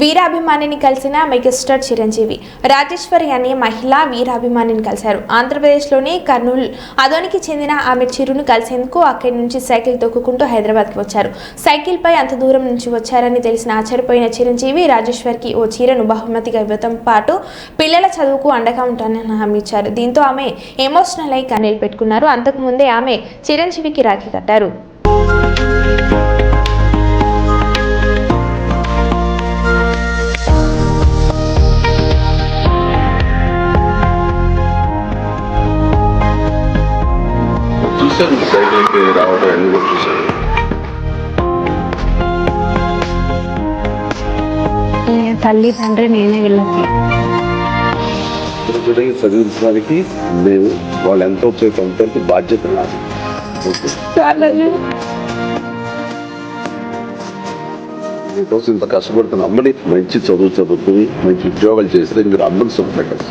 వీరాభిమానిని కలిసిన మెగాస్టార్ చిరంజీవి రాజేశ్వరి అనే మహిళ వీరాభిమానిని కలిశారు. ఆంధ్రప్రదేశ్లోని కర్నూలు అదోనికి చెందిన ఆమె చిరును కలిసేందుకు అక్కడి నుంచి సైకిల్ తొక్కుకుంటూ హైదరాబాద్కి వచ్చారు. సైకిల్పై అంత దూరం నుంచి వచ్చారని తెలిసిన ఆశ్చర్యపోయిన చిరంజీవి రాజేశ్వరికి ఓ చీరను బహుమతిగా ఇవ్వడం పాటు పిల్లల చదువుకు అండగా ఉంటానని హామీ ఇచ్చారు. దీంతో ఆమె ఎమోషనల్ అయి కన్నీళ్ళు పెట్టుకున్నారు. అంతకుముందే ఆమె చిరంజీవికి రాఖీ కట్టారు. చూశాను సైకిల్కి రావడం అన్ని కూడా చూశాను తల్లి తండ్రి నేనే వీళ్ళకి. చూడడానికి చదివించడానికి మేము వాళ్ళు ఎంత ఉపయోగపడతానికి బాధ్యత నాది. మీకోసం ఇంత కష్టపడుతున్న అమ్మని మంచి చదువు చదువుకుని మంచి ఉద్యోగాలు చేస్తే మీరు అమ్మని సుఖపెట్టచ్చు